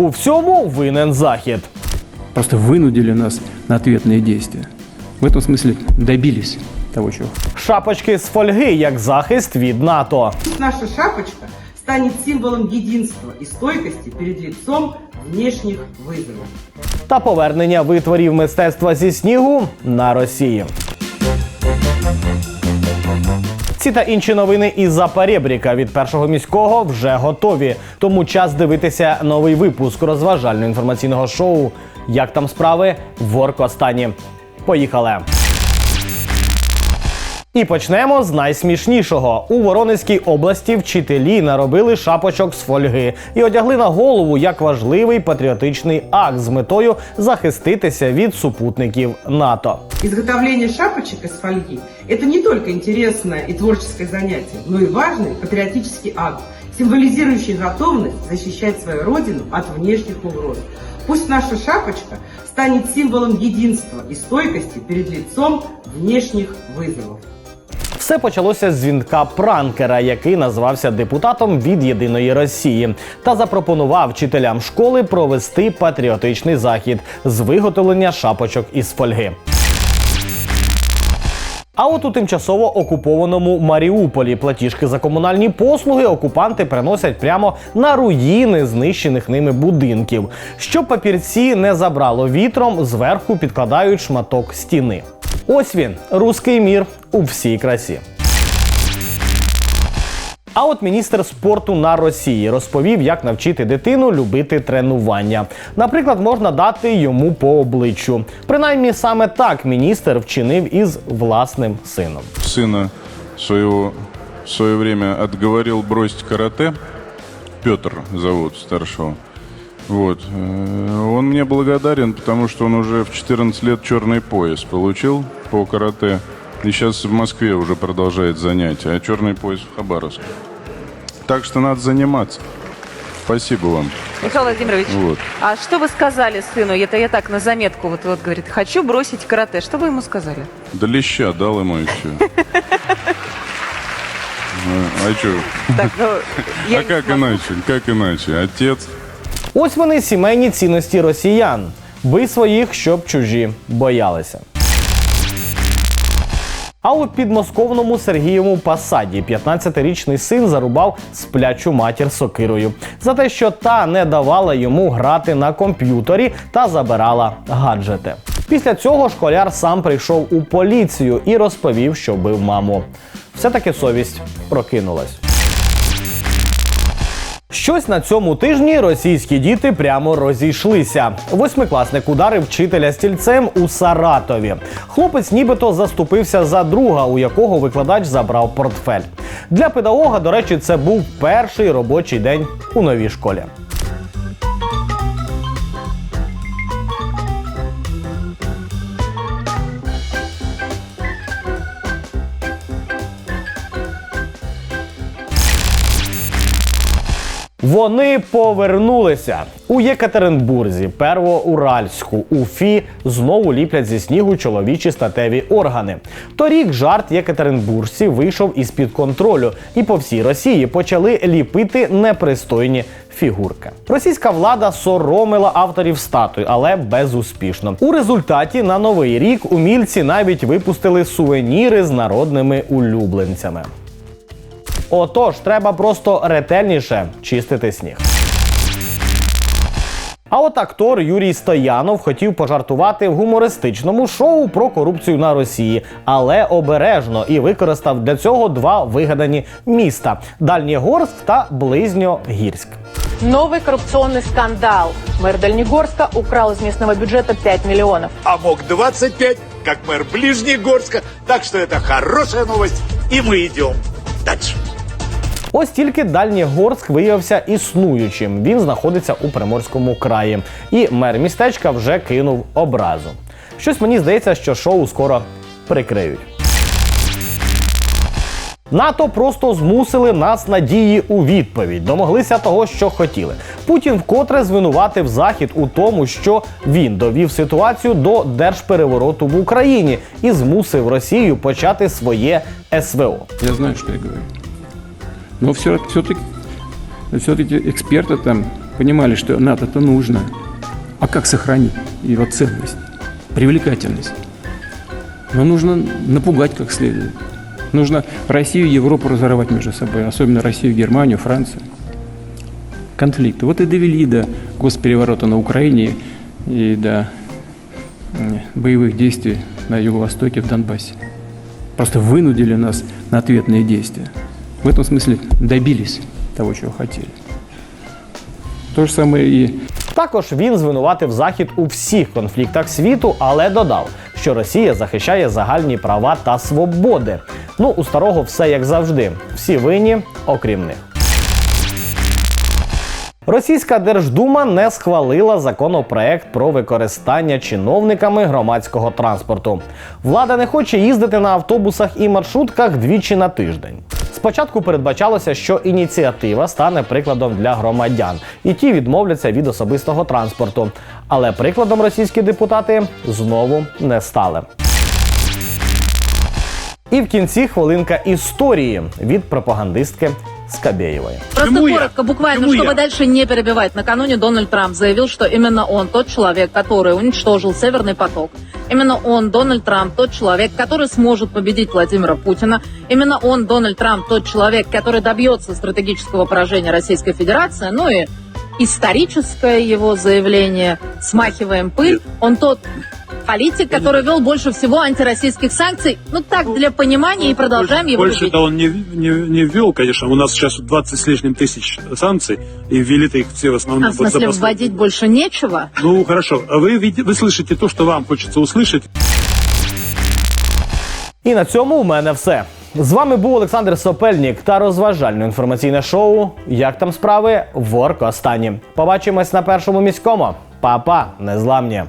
У всьому винен захід. Просто вынудили нас на ответные действия. В этом смысле добились того, чего Шапочки з фольги як захист від НАТО. Пусть наша шапочка станет символом единства и стойкости перед лицом внешних вызовов. та повернення витворів мистецтва зі снігу на Росії. Ці та інші новини із Запорєбріка від першого міського вже готові. Тому час дивитися новий випуск розважально інформаційного шоу. Як там справи в Оркостані. Поїхали! І почнемо з найсмішнішого. У Воронезькій області вчителі наробили шапочок з фольги і одягли на голову як важливий патріотичний акт з метою захиститися від супутників НАТО. Изготовление шапочек из фольги – это не только интересное и творческое занятие, но и важный патриотический акт, символизирующий готовность защищать свою родину от внешних угроз. Пусть наша шапочка станет символом единства и стойкости перед лицом внешних вызовов. Все почалося з дзвінка пранкера, який назвався депутатом від єдиної Росії, та запропонував вчителям школи провести патріотичний захід з виготовлення шапочок із фольги. А от у тимчасово окупованому Маріуполі платіжки за комунальні послуги окупанти приносять прямо на руїни знищених ними будинків. Щоб папірці не забрало вітром, зверху підкладають шматок стіни. Ось він, руський мір у всій красі. А от міністр спорту на Росії розповів, як навчити дитину любити тренування. Наприклад, можна дати йому по обличчю. Принаймні саме так міністр вчинив із власним сином. сына своего в свое время отговорил бросить карате. Петр зовут старшего. Вот. Э, Он мне благодарен, потому что он уже в 14 лет черный пояс получил по карате. И сейчас в Москве уже продолжает занятия, а черный пояс в Хабаровске. Так что надо заниматься. Спасибо вам. Михаил Владимирович, Вот. а что вы сказали сыну? Это я так на заметку вот, вот говорит, хочу бросить карате. Что вы ему сказали? Да леща дал ему и все. А что? Так, ну, А как иначе? Как иначе? Отец Ось вони сімейні цінності росіян. Бий своїх, щоб чужі боялися. А у підмосковному Сергієвому посаді 15-річний син зарубав сплячу матір сокирою за те, що та не давала йому грати на комп'ютері та забирала гаджети. Після цього школяр сам прийшов у поліцію і розповів, що бив маму. Все-таки совість прокинулась. Щось на цьому тижні російські діти прямо розійшлися. Восьмикласник ударив вчителя стільцем у Саратові. Хлопець нібито заступився за друга, у якого викладач забрав портфель. Для педагога, до речі, це був перший робочий день у новій школі. Вони повернулися у Єкатеринбурзі, Первоуральську, Уфі знову ліплять зі снігу чоловічі статеві органи. Торік жарт єкатеринбуржців вийшов із під контролю, і по всій Росії почали ліпити непристойні фігурки. Російська влада соромила авторів статуй, але безуспішно. У результаті на новий рік умільці навіть випустили сувеніри з народними улюбленцями. Отож, треба просто ретельніше чистити сніг. А от актор Юрій Стоянов хотів пожартувати в гумористичному шоу про корупцію на Росії, але обережно і використав для цього два вигадані міста: Дальнєгорськ та Близньогірськ. Новый коррупционный скандал. Мэр Дальнегорска украл из местного бюджета 5 миллионов. а мог 25, как мэр Ближнегорска. Так что это хорошая новость, и мы идем дальше. Ось тільки Дальнєгорськ виявився існуючим. Він знаходиться у Приморському краї. І мер містечка вже кинув образу. Щось мені здається, що шоу скоро прикриють. НАТО просто змусили нас надії у відповідь, домоглися того, що хотіли. Путін вкотре звинуватив Захід у тому, що він довів ситуацію до держперевороту в Україні і змусив Росію почати своє СВО. я знаю, что я говорю. Но все, все-таки, все-таки эксперты там понимали, что НАТО-то нужно. А как сохранить его ценность, привлекательность? Но нужно напугать как следует. Нужно Россию и Европу разорвать между собой, особенно Россию, Германию, Францию. Конфликты. Вот и довели до госпереворота на Украине и до боевых действий на Юго-Востоке, в Донбассе. Просто вынудили нас на ответные действия. В этом смысле добились того, чего хотели. То же самое и Також він звинуватив Захід у всіх конфліктах світу, але додав, що Росія захищає загальні права та свободи. Ну, у старого все як завжди. Всі винні, окрім них. Російська Держдума не схвалила законопроект про використання чиновниками громадського транспорту. Влада не хоче їздити на автобусах і маршрутках двічі на тиждень. Спочатку передбачалося, що ініціатива стане прикладом для громадян, і ті відмовляться від особистого транспорту. Але прикладом російські депутати знову не стали. І в кінці хвилинка історії від пропагандистки Скабєєвої. Просто Кому я? коротко, буквально, Кому чтобы я? дальше не перебивать. Накануне Дональд Трамп заявил, что именно он тот человек, который уничтожил Северный поток. Именно он, Дональд Трамп, тот человек, который сможет победить Владимира Путина. Именно он, Дональд Трамп, тот человек, который добьется стратегического поражения Российской Федерации. Ну и историческое его заявление «Смахиваем пыль». Он тот политик, который вел больше всего антироссийских санкций. Ну так, для понимания, и продолжаем его любить. Больше-то он не, не, не ввел, конечно. У нас сейчас 20 с лишним тысяч санкций, и ввели-то их все в основном... А в вот за смысле, послед- вводить больше нечего? Ну, хорошо. А Вы, види- вы слышите то, что вам хочется услышать. І на цьому у мене все. З вами був Олександр Сопельнік та розважальне інформаційне шоу Як там справи? Ворк останні. Побачимось на першому міському. Па-па, незламні.